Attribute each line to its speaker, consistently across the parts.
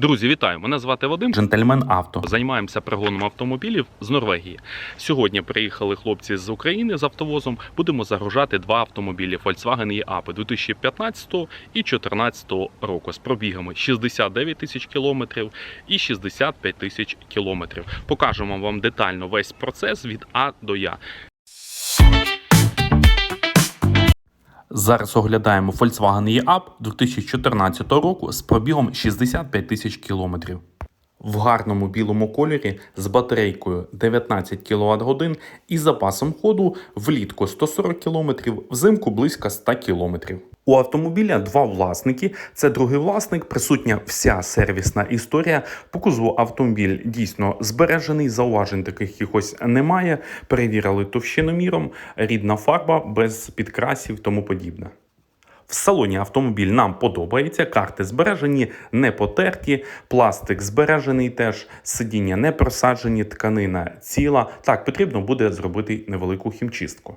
Speaker 1: Друзі, вітаю! Мене звати Вадим.
Speaker 2: Джентльмен авто.
Speaker 1: Займаємося пригоном автомобілів з Норвегії. Сьогодні приїхали хлопці з України з автовозом. Будемо загружати два автомобілі Volkswagen e-Up 2015 і 2014 року з пробігами 69 тисяч кілометрів і 65 тисяч кілометрів. Покажемо вам детально весь процес від А до Я.
Speaker 2: Зараз оглядаємо Volkswagen e-Up 2014 року з пробігом 65 тисяч кілометрів. В гарному білому кольорі з батарейкою 19 кВт годин і запасом ходу влітку 140 км, взимку близько 100 км. У автомобіля два власники. Це другий власник, присутня вся сервісна історія. По кузову автомобіль дійсно збережений, зауважень таких якихось немає. Перевірили товщиноміром, рідна фарба без підкрасів, тому подібне. В салоні автомобіль нам подобається, карти збережені, не потерті, пластик збережений теж, сидіння не просаджені, тканина ціла. Так, потрібно буде зробити невелику хімчистку.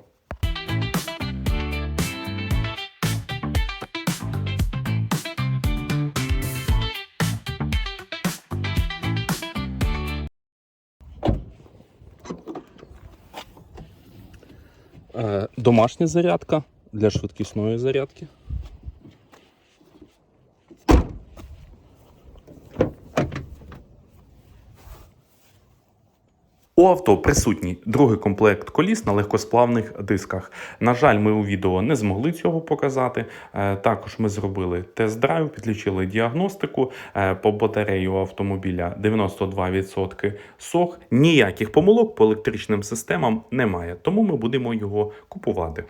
Speaker 1: Домашня зарядка для швидкісної зарядки.
Speaker 2: У авто присутній другий комплект коліс на легкосплавних дисках. На жаль, ми у відео не змогли цього показати. Е, Також ми зробили тест-драйв, підключили діагностику Е, по батареї автомобіля 92% сох. Ніяких помилок по електричним системам немає, тому ми будемо його купувати.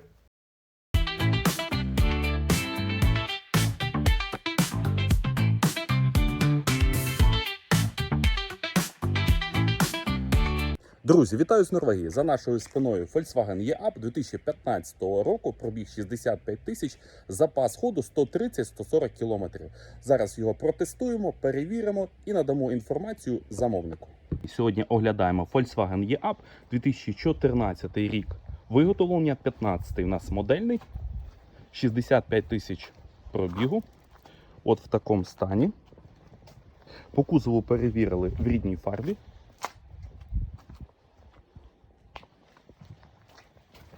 Speaker 3: Друзі, вітаю з Норвегії. За нашою спиною Volkswagen E-Up 2015 року, пробіг 65 тисяч, запас ходу 130-140 кілометрів. Зараз його протестуємо, перевіримо і надамо інформацію замовнику.
Speaker 1: Сьогодні оглядаємо Volkswagen E-Up 2014 рік. Виготовлення 15 у нас модельний. 65 тисяч пробігу. От в такому стані. По кузову перевірили в рідній фарбі.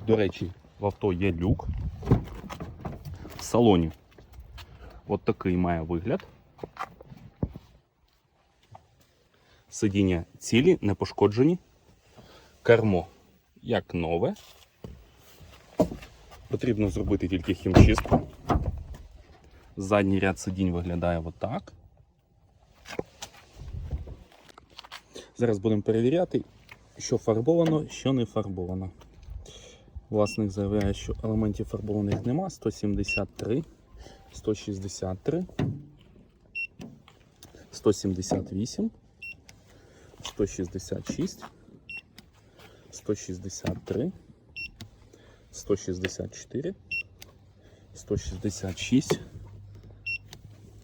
Speaker 1: До речі, в авто є люк. В салоні от такий має вигляд. Сидіння цілі, не пошкоджені. Кермо як нове. Потрібно зробити тільки хімчистку. Задній ряд сидінь виглядає отак. Зараз будемо перевіряти, що фарбовано, що не фарбовано. Власник заявляє, що елементів фарбованих нема. 173, 163, 178. 166, 163, 164, 166,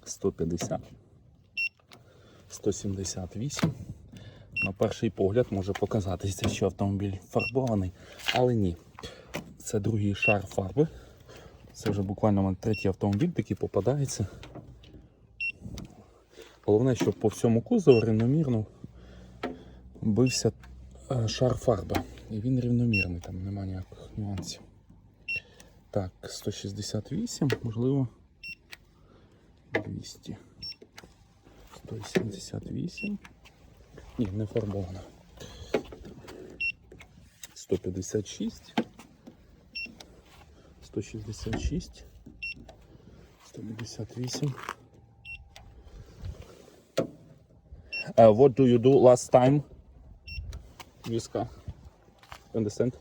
Speaker 1: 150, 178. На перший погляд може показатися, що автомобіль фарбований, але ні. Це другий шар фарби. Це вже буквально третій автомобіль такий попадається. Головне, щоб по всьому кузову рівномірно бився е, шар фарби. І він рівномірний, там нема ніяких нюансів. Так, 168, можливо. 200. 178. Ні, не фарбовано. 156. 166. 158. Uh, what do you do last time? Виска. Understand?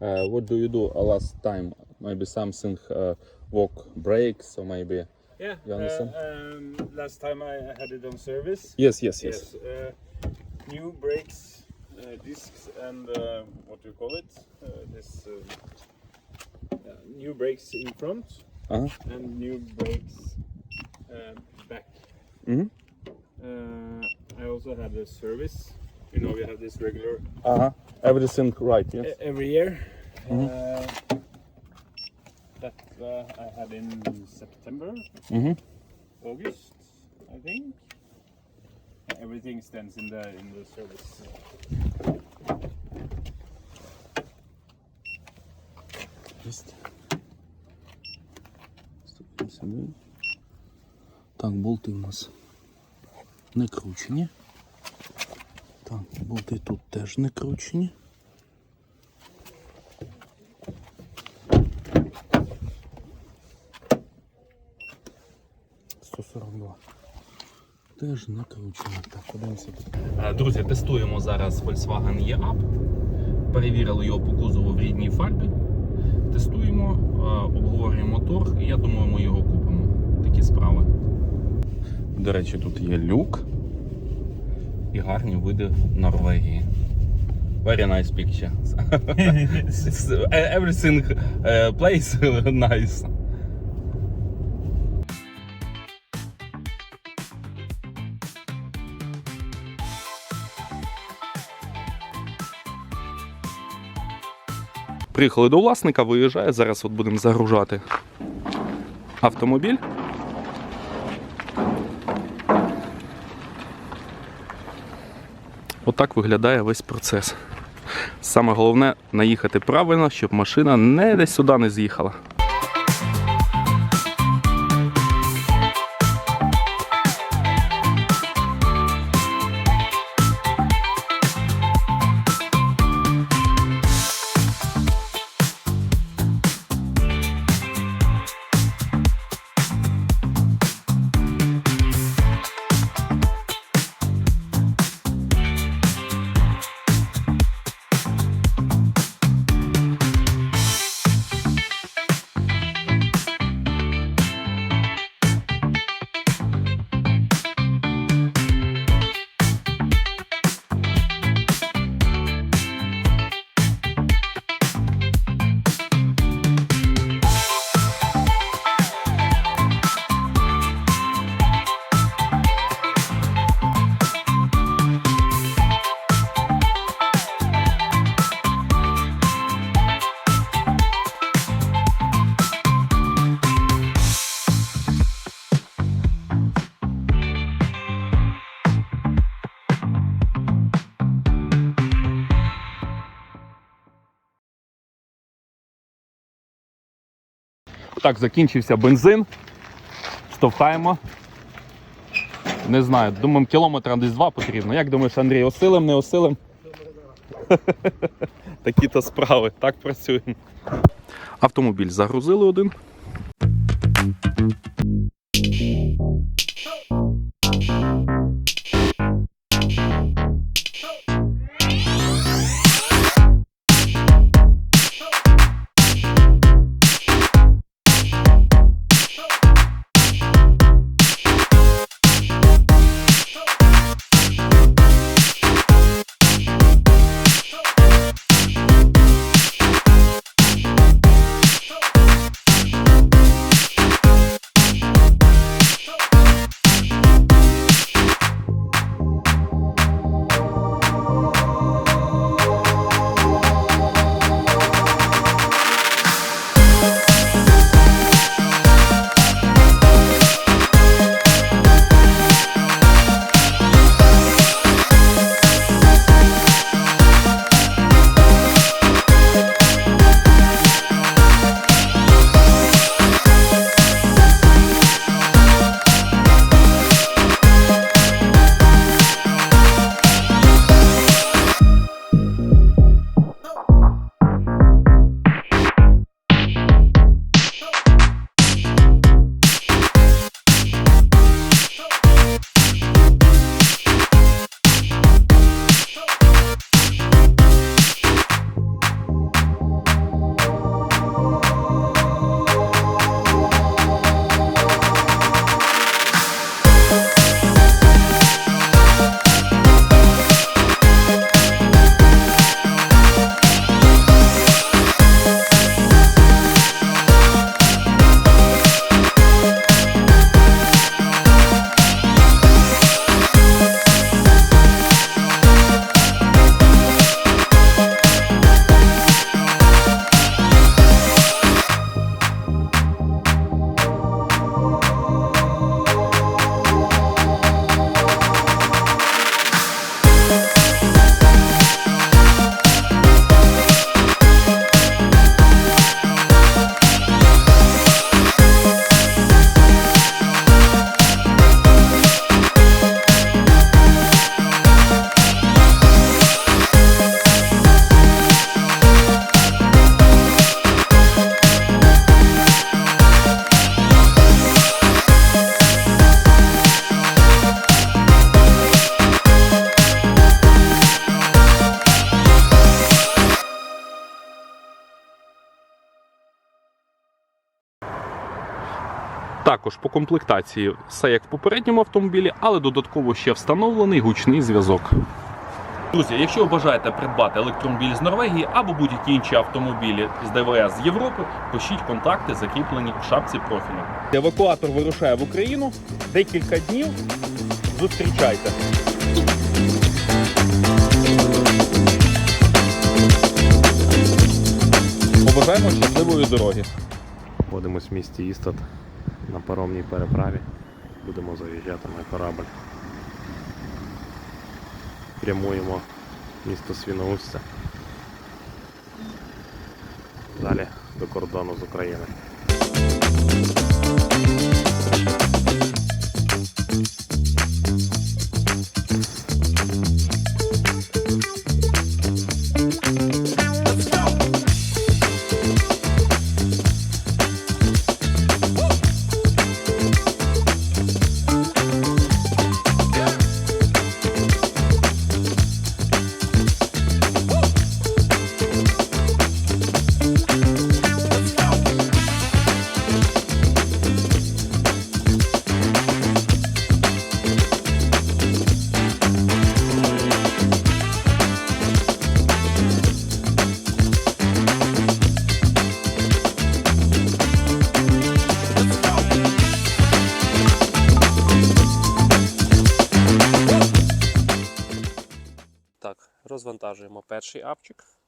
Speaker 1: Uh, what do you do uh, last time? Maybe something uh, walk breaks or maybe.
Speaker 4: Yeah.
Speaker 3: You understand?
Speaker 4: Uh, um, last time I had it on service.
Speaker 3: Yes, yes, yes.
Speaker 4: Yes. Uh, new brakes, uh, discs, and uh, what do you call it? Uh, this uh, yeah, uh, new brakes in front
Speaker 3: uh -huh.
Speaker 4: and new brakes uh, back.
Speaker 3: Mm
Speaker 4: -hmm. I also had a service. You know, we have this regular.
Speaker 3: Uh huh. Every right? Yes.
Speaker 4: Every year.
Speaker 3: Mm
Speaker 4: -hmm. that I had in September,
Speaker 3: mm -hmm.
Speaker 4: August, I think everything stands in the in the service.
Speaker 3: Just. Сюди. Так, болти у нас не кручені. Так, болти тут теж не кручені. Теж не кручені. Так, подивимося.
Speaker 2: Е, Друзі, тестуємо зараз Volkswagen E-Up. Перевірили його по кузову в рідній фарбі. Тестуємо, е, обговорюємо мотор, і я думаю, ми його купимо. Такі справи. До речі, тут є люк і гарні види Норвегії. Very nice picture. Everything uh, place nice.
Speaker 1: Приїхали до власника, виїжджає. Зараз от будемо загружати автомобіль. Отак виглядає весь процес. Саме головне наїхати правильно, щоб машина не десь сюди не з'їхала. Так, закінчився бензин. Штовхаємо. Не знаю, думаємо, кілометра десь два потрібно. Як думаєш, Андрій, осилим, не осилим? Такі-то справи. Так працюємо. Автомобіль загрузили один. Також по комплектації все як в попередньому автомобілі, але додатково ще встановлений гучний зв'язок. Друзі, якщо ви бажаєте придбати електромобіль з Норвегії або будь-які інші автомобілі з ДВС з Європи, пишіть контакти, закріплені в шапці профілю. Евакуатор вирушає в Україну. Декілька днів. Зустрічайте. Побажаємо щасливої дороги.
Speaker 5: Знаходимось в місті Істат на паромній переправі. Будемо заїжджати на корабль. Прямуємо місто Свіноустя. Далі до кордону з Україною. Перший апчик.